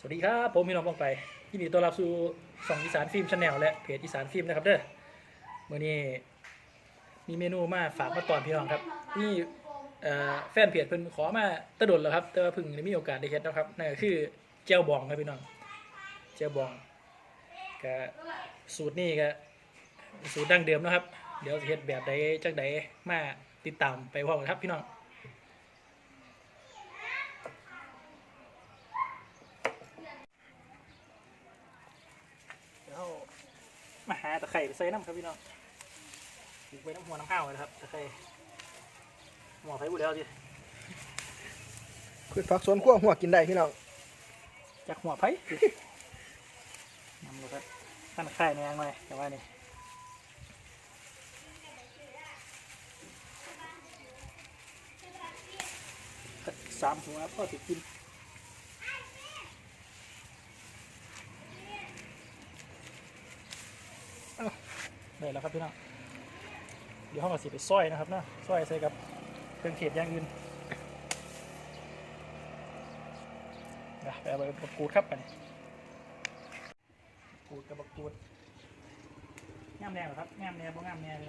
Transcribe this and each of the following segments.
สวัสดีครับ ผมพี่น้องป้องไปยินดีต้อนรับสู่ช่องอีสานฟิล์มชาแนลและเพจอีสานฟิล์มนะครับเด้อมื่อนี้มีเมนูมาฝากมาตอนพี่น้องครับนี่เอ่อแฟนเพจเพิ่นขอมาตะดนแล้วครับ แต่ว่าเพิ่งได้มีโอกาสได้เฮ็ดนะครับนั่นก็คือเจลบองครับพี่น้องเจลบองก็สูตรนี้ก็สูตรดั้งเดิมนะครับ เดี๋ยวสิเฮ็ดแบบใดจักใดมาติดตามไปพร้อมกันครับพี่น้อง เดี๋ยว มาหาตะไคร่ไปใส่น้ำครับพี่น้องปลูกไปน้ำหัวน้ำข้าวเลยนะครับตะไคร่หัวไผ่บุแล้วดิคือผักสวนครัวหัวกินได้พี่น้องจากหัวไผ่ดินำเลยครับขั้นตะไคร่ในยังไงแต่ว่านี่สามหัวพ่อติดกินเอา แล้วครับพี่น้องเดี๋ยวห้องเราสิไปซอยนะครับนาะซอยใส่กับเครื่องเทศอย่างอื่นเดี๋ยวไปเอาบมะกรูดครับไปกรูดกับมะกรูดงามแน่หรอครับงามแน่บ่งามแน่เลย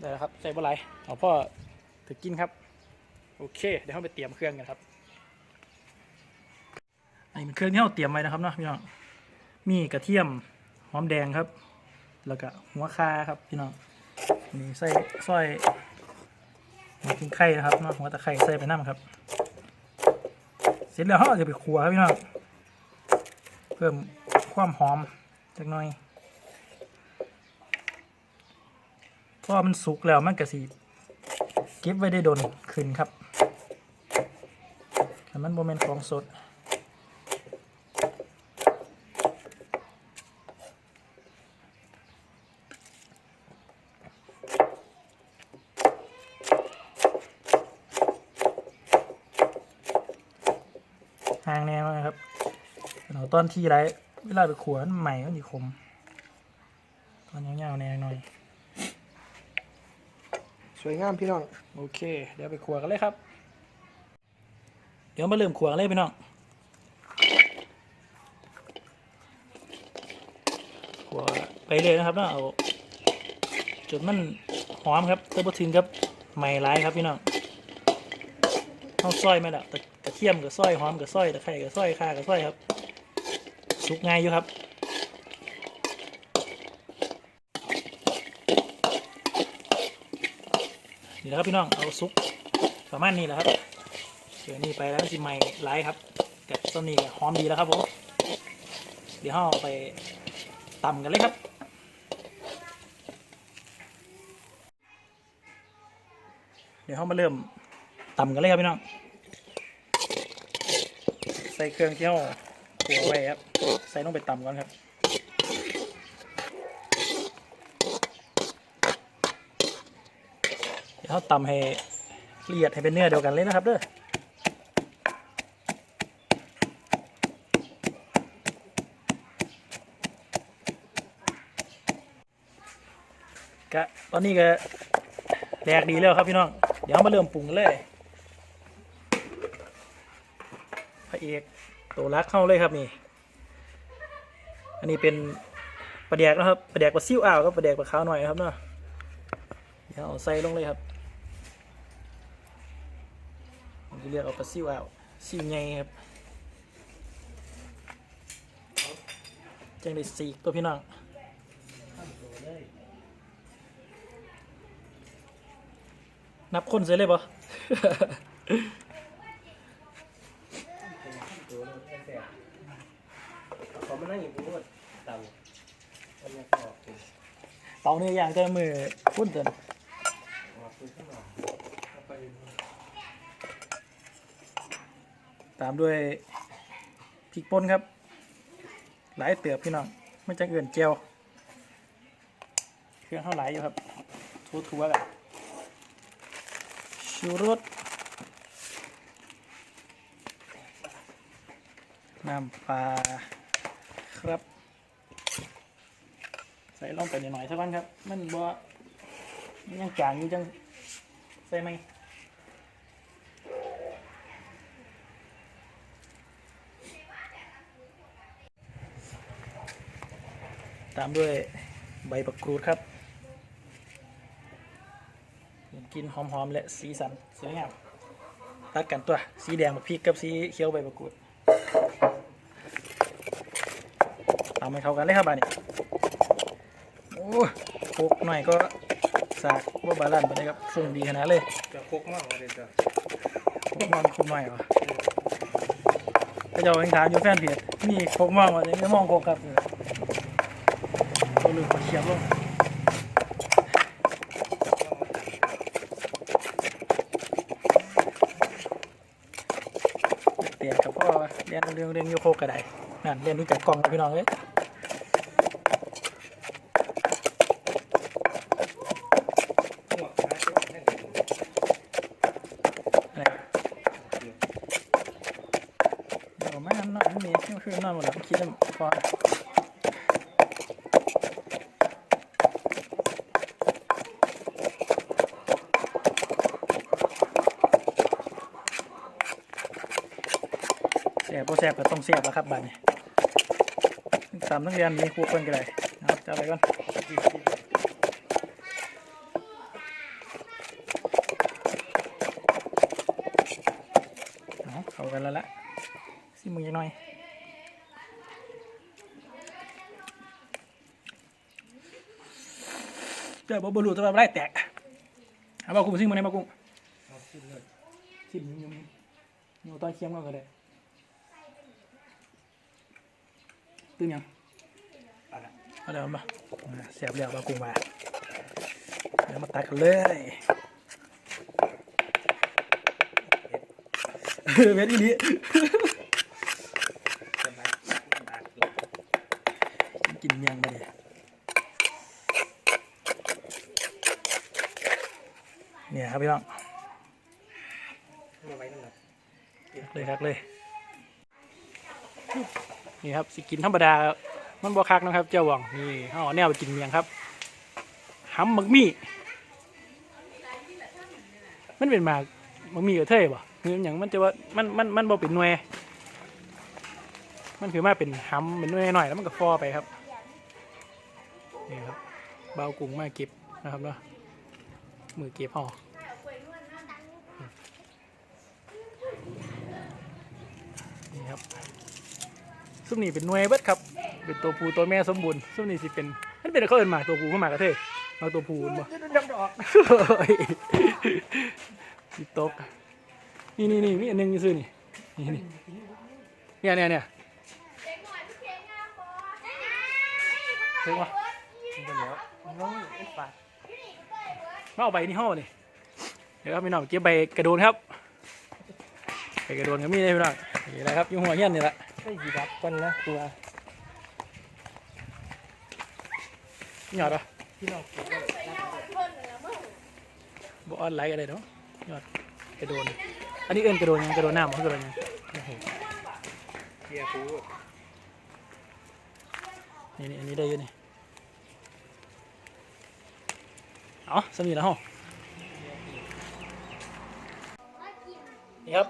ได้แล้วครับใส่บะไหลเอาพ่อ ถือกินครับ โอเค เดี๋ยวเราไปเตรียมเครื่องกันครับอันนี้เป็นเครื่องที่เราเตรียมไว้นะครับเนาะพี่น้อง มีกระเทียมหอมแดงครับ แล้วก็หัวคาครับพี่น้องนี่ใส่ซอยหัวขิงไข่นะครับเนาะหัวตะไคร้ใส่ไปน้ำครับ เสร็จแล้วเราจะไปขัวครับพี่น้อง เพิ่มความหอมจักหน่อยพอมันสุกแล้วมันกระสี ก็บไว้ได้โดนขึ้นครับแต่มันโมเมนต์ของสดห่างแนวนะครับเอาตอนที่ไรเวลาไปขวนใหม่ก็ดีคม ตอนยาวๆแนวหน่อย วยงามพี่น้อง โอเค เดี๋ยวไปขัวกันเลยครับ เดี๋ยวมาเริ่มขัวกันเลยพี่น้องขัวไปเลยนะครับเนาะเอาจุดมันหอมครับเติมบะถึงครับใหม่ร้ายครับพี่น้องเอาซอยไหมล่ะตะกระเทียมกับซอยหอมกับซอยตะไคร้กับซอยข่ากับซอยครับ สุกง่ายอยู่ครับ นี่แหละครับพี่น้องเอาซุปประมาณนี้แหละครับเดี๋ยวนี้ไปแล้วสิใหม่ไลายครับกับต้นนี้หอมดีแล้วครับผมเดี๋ยวเราเอไปตำกันเลยครับเดี๋ยวเรามาเริ่มตำกันเลยครับพี่น้อง ใส่เครื่องเที่เราขัวไว้ครับ ใส่ลงไปตำก่อนครับ ดี๋ยวเราตำให้ละเอียดให้เป็นเนื้อเดียวกันเลยนะครับเด้อก็ตอนนี้ก็แดกดีแล้วครับพี่น้อง เดี๋ยวมาเริ่มปรุงเลยพระเอกตัวรักเข้าเลยครับนี่ อันนี้เป็นปลาแดกนะครับปลาแดกปลาซิ่วอ่าวก็ปลาแดกปลาขาวหน่อยนะครับเนาะเดี๋ยวเอาใส่ลงเลยครับผมจะ เรียกเอาปลาซิวเอาซิวไงครับจังได้สีกตัวพี่น้องนับคนเสร็จเลยปะขอมานั่งอยู่บนรถเตาอันนี้ก็ออกเป่าเนื้อย่างจะมือพุ่นเติน ออกขึ้นมาเอาไป ตามด้วยพริกป่นครับ หลายเตือบพี่น้องไม่จังเอื่นเจียว เครื่องเท่าไหลายอยู่ครับทั่วๆกันชูรสน้ำปลาครับ ใส่ลงไปหน่อยๆสักวันครับ มันบ่ยังจางอยู่จัง ใส่ไหม ตามด้วยใบบักกรูดครับกลินหอมๆและสีสันสวยงามตัดกันตัวสีแดงบักพริกกับสีเขียวใบบักกรูดตามให้เข้ากันเลยครับบานนี้โอ้โคกหน่อยก็สากว่าบาลานซ์ไปเลยครับส่งดีขนาดเลยจะคุกมากเลยจ้ะโคกมองคุมหน่อยวะก็จะเอาเองถามอยู่แฟนเพจมีโคกมองวะเนี่ยไม่มองโคกครับ ตัวลืมกดเชียบลงเตียกับพ่อเรียนเรื่องเรื่องยูโคกก็ได้นั่นเรียนรู้จักกล้องนะพี่น้องเอ้ยหัวขาจะให้อะไรเดี๋ยวมาหน่อยมีเที่ยวคืนนอนหมดแล้วคิดว่าพอ แสบพอแสบก็ต้องแสบแล้วครับบัดนี้ตามนักเรียนมีครูคนกันเลยนะครับจะอะไรก่อนเอาเข้ากันแล้วละสิมึงยังหน่อยเจ้าบ่บรูตัวอะไรแตกเอาบ่กุ้งซิมมาในบ่กุ้งเอาขึ้นเลยซิมยุ่งยุ่งอยู่ตอนเคียมก็ได้ ตื่นยังเอาเดี๋ยวมาเสียบเรียบบ่กุ้งมาเดี๋ยวมาตัดกันเลยเออเวทอีนี้กินเมียงไปดิเนี่ยครับพี่น้องมาไว้นั่นแหละเลยครับเลย นี่ครับสิกินธรรมดามันบ่คักนะครับ เจ้าหวังนี่เอาแนวไปกินเมียงครับหำหมักมี่มันเป็นหมากหมักมี่กับเทยบ่คืออย่างมันจะว่ามันมันมันบ่เป็นหน่วยมันคือมาเป็นหำเป็นหน่วยหน่อยแล้วมันก็ฟอไปครับนี่ครับเบากุ้งมาเก็บนะครับเนาะมือเก็บห่อนี่ครับ ซุมนี่เป็นหน่วยเบิดครับ เป็นตัวผู้ตัวแม่สมบูรณ์ซุมนี่สิเป็นมันเป็นเขาเอินหมากตัวผู้เข้ามากระเทยเอาตัวผู้มาดำดอกสิตกนี่นี่นี่มีอันหนึงอยู่ซื่อนี่นี่นี่เนี่ยเนี่ยเนี่ยถึงวะมันแล้วน้องไอ้ปากมาเอาใบนี่ห่อเลยเดี๋ยวครับพี่น้องเก็บใบกระโดนครับใบกระโดนก็มีเลยพี่น้องนี่แหละครับอยุ่หัวเฮียนนี่แหละ ไอ้ยีรับกันนะตัวยอดเหรอที่เราเก็บออนไลน์กันเลยเนาะยอดกระโดน อันนี้เอินกระโดนยังกระโดนหน้ามันกระโดนยังโอ้โหเกียร์ปูนี่นี่อันนี้ได้อยังนี่เอาสมีแล้วเหรอนี่ครับ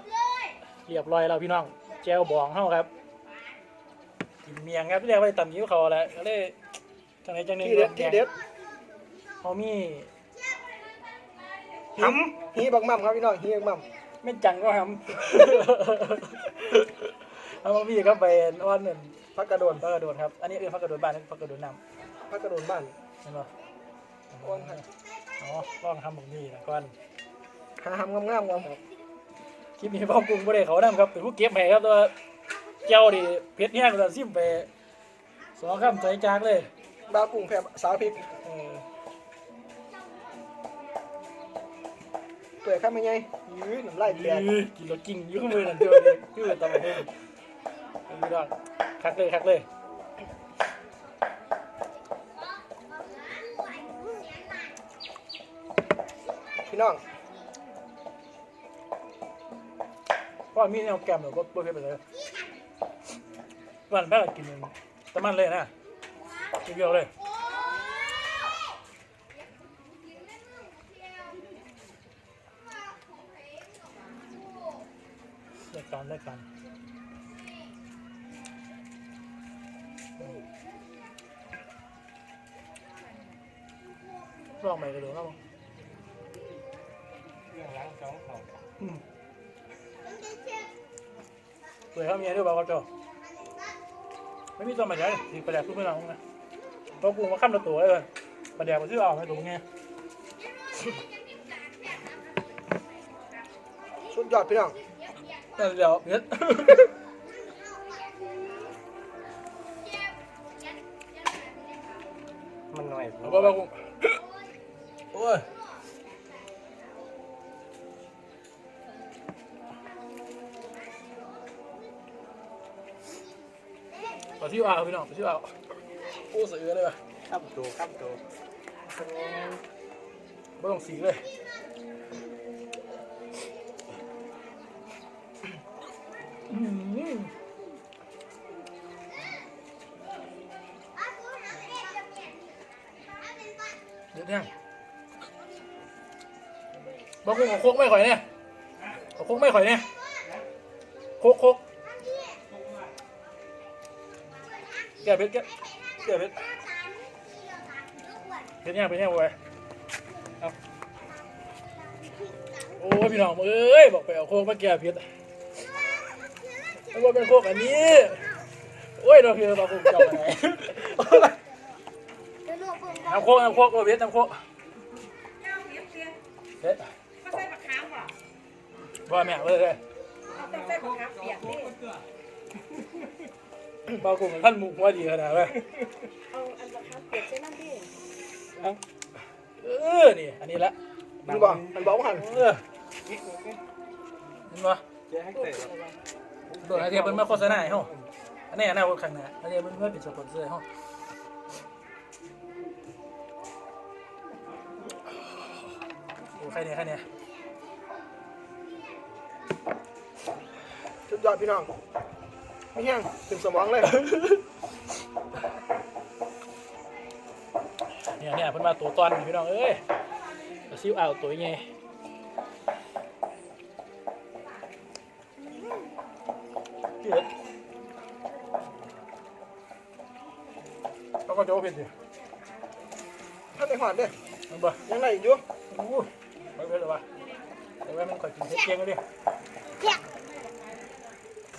เรียบร้อยแล้วพี่น้อง แจวบองเฮาครับ กินเมียงครับเรียกว่าตำยิ้วเขาแหละก็เลยจังไหนจังหนึงที่เด็ดที่เด็ดเขามีหำฮีบักมั่มครับพี่น้องฮีบักมั่มไม่จังก็ทำเอามาพี่ก็ไปอ้อนหนึ่งพักกระโดนพักกระโดดครับ อันนี้เออพักกระโดดบ้านนี่พักกระโดดน้พักกระโดนบ้านำเห็นป่ะอ้อนครับอ๋อลองทำแบบนี้นะก่อนหาหำงามๆครับคลิปนี้พ่อปรุงบ่ได้เขานำครับเป็นผู้เก็บให้ครับแตัวา เจ้าดิเพชรแห้งเราซิมไปสองคำใส่จานเลยดาวกุ้งแผ่สาวพริกเออตัวข้ามยังไงยืดน้ำลายแตกอื้อกินรถกิ่งอยุ่ข้างมือนั่นเดียวเลยคือตำบักหุ่งพี่น้องคักเลยคักเลยพี่น้องเพราะว่ามีแนวแกมแบบบ่บ่เผ็ดไปเลย ร้านแม่ก็กินตะมันเลยนะกินเดียวเลยได้การได้การลองใหม่กันดูครับเปิดข้าวเมียด้วยบ่าวก็จบ ไม่มีตัวใหม่เลยสิประแดกทุกเมื่อไหร่นะตัวกูมาข้ามตัวตัวเลยประแดกมาซื้อเอาไหมตัวไงสุดยอดพี่น้องนั่นเดี๋ยวเนี้ยมันหน่อยเอาไปไปกูโอ้ย ไปที่อ่าวพี่น้องไปที่อ่าวโอ้เสือเลยว่ะครับตัวครับตัวไม่ต้องสีเลยอื้อหือเดี๋ยวเนี่ยบอกกูเอาโคกไม่ข่อยเนี่ยเอาโคกไม่ข่อยเนี่ยโคกโคก แกะเพชรแกะแกะเพชรเพชรเนี่ยเพชรเนี่ยโว้ยเอาโอ้ยพี่น้องเอ้ยบอกไปเอาโคกมาแกะเพชรมันว่าเป็นโคกอันนี้ โอ้ยเราเพียงเราคงจำอะไรน้ำโคกน้ำโคกโอ้ยเพชรน้ำโคกเพชรก็ใส่มะขามว่ะว่าแม่เลยเลยเอาต้องใส่มะขามเปียกนี่ บางคนท่านหมุกว่าดีขนาดเลยเอาอันมะขามเปียกใส่น้ำดิเอาเออนี่อันนี้ละมันบอกมันบอกว่าหันเออเห็นปะเจ๊ให้เตะโดนไอเทียเป็นมาโฆษณาให้ห้องอันนี้อนาคตข้างหน้าอันนี้เป็นเมื่อเป็นสปอนเซอร์ให้ห้องโอ้ใครเนี่ยใครเนี่ยสุดยอดพี่น้อง ไม่แห้งถึงสมองเลย เนี่ยเนี่ยเป็นมาตัวตอนนี่พี่น้องเอ้ยเอาซิวเอาตัวยังไงเดือดแล้วก็จะว่าเป็นดิถ้าไปหอดเด้อมันบ่ยังไงอีกอยู่โอ้โหไม่เป็นหรอวะแต่ว่ามันคอยกินเฮ็ดเกียงกันดิ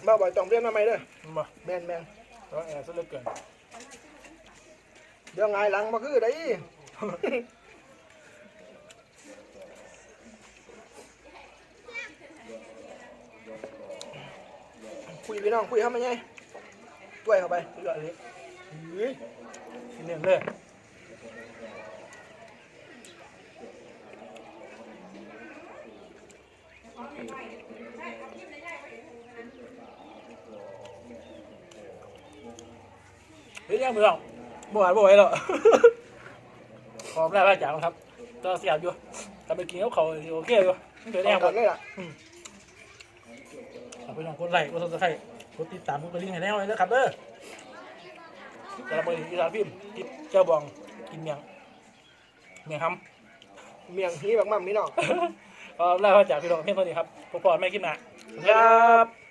มาบ่อยต้องเรียนมาใหม่เด้อมันบ่แมนแมนแล้วแอร์ซะเหลือเกินเดี๋ยวไงายหลังมาคือได้คุยพี่น้องคุยเข้ามาไงช่วยเข้าไปเลือดเลยเฮ้ยกินเนื่องเลย เฮ้ยยังไม่ต้องบ่หวานบ่ไหวหรอกขอบได้ว่าจังครับก็เสียบอยู่แต่ไปกินเขาเขาโอเคอยู่ไม่เป็นแน่เอาคกัรับนเลยล่ะเอาไปลองกดไลค์กดซับสไครต์กดติดตามกดกระดิ่งให้แน่เลยนะครับเด้อสำหรับมือนี้อีสานฟิล์มกินเจ้าบองกินเมียงเมียงคเมียงฮีบักมั่มพี่น้องำก็แล้วก็จากพี่น้องเพียงเท่านี้ครับพบกันไม่คลิปหน้าสวัสดีครับ